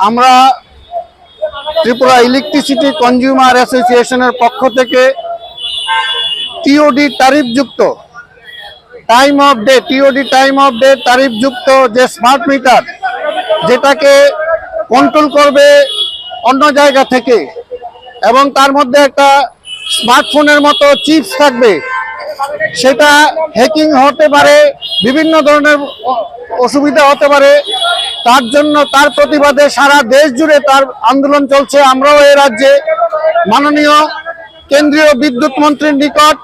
আমরা Tripura electricity consumer অ্যাসোসিয়েশনের পক্ষ থেকে TOD তারিফযুক্ত time of day TOD time of day তারিফযুক্ত যে স্মার্ট মিটার যেটাকে কন্ট্রোল করবে অন্য জায়গা থেকে, এবং তার মধ্যে একটা স্মার্টফোনের মতো চিপস থাকবে, সেটা হ্যাকিং হতে পারে, বিভিন্ন ধরনের অসুবিধা হতে পারে তার জন্য তার প্রতিবাদে সারা দেশ জুড়ে তার আন্দোলন চলছে। আমরাও এ রাজ্যে মাননীয় কেন্দ্রীয় বিদ্যুৎ মন্ত্রীর নিকট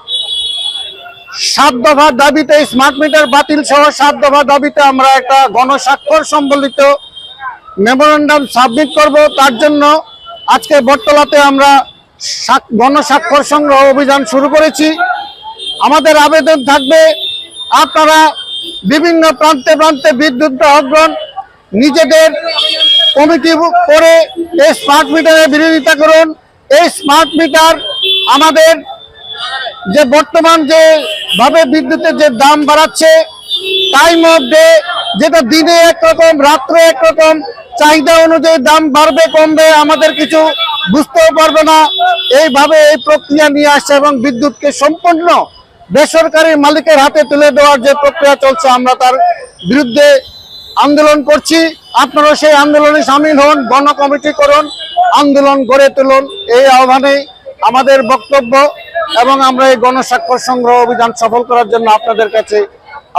সাত দফা দাবিতে স্মার্ট মিটার বাতিল সহ সাত দফা দাবিতে আমরা একটা গণস্বাক্ষর সম্বলিত মেমোরেন্ডাম সাবমিট করব। তার জন্য আজকে বটতলাতে আমরা গণস্বাক্ষর সংগ্রহ অভিযান শুরু করেছি। আমাদের আবেদন থাকবে আপনারা বিভিন্ন প্রান্তে প্রান্তে বিদ্যুৎ গ্রাহকগণ নিজেদের কমিটি করে এই স্মার্ট মিটারের বিরোধিতা করুন। এই স্মার্ট মিটার আমাদের যে বর্তমান যে ভাবে বিদ্যুতের যে দাম বাড়াচ্ছে তাই মধ্যে যেটা দিনে একরকম, রাত্রে একরকম, চাহিদা অনুযায়ী দাম বাড়বে, কমবে, আমাদের কিছু বুঝতেও পারবে না। এইভাবে এই প্রক্রিয়া নিয়ে আসছে এবং বিদ্যুৎকে সম্পূর্ণ বেসরকারি মালিকের হাতে তুলে দেওয়ার যে প্রক্রিয়া চলছে, আমরা তার বিরুদ্ধে আন্দোলন করছি। আপনারা সেই আন্দোলনে সামিল হন, গণ কমিটি করুন, আন্দোলন গড়ে তুলুন। এই আহ্বানেই আমাদের বক্তব্য এবং আমরা এই গণস্বাক্ষর সংগ্রহ অভিযান সফল করার জন্য আপনাদের কাছে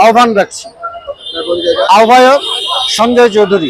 আহ্বান রাখছি। আহ্বায়ক সঞ্জয় চৌধুরী।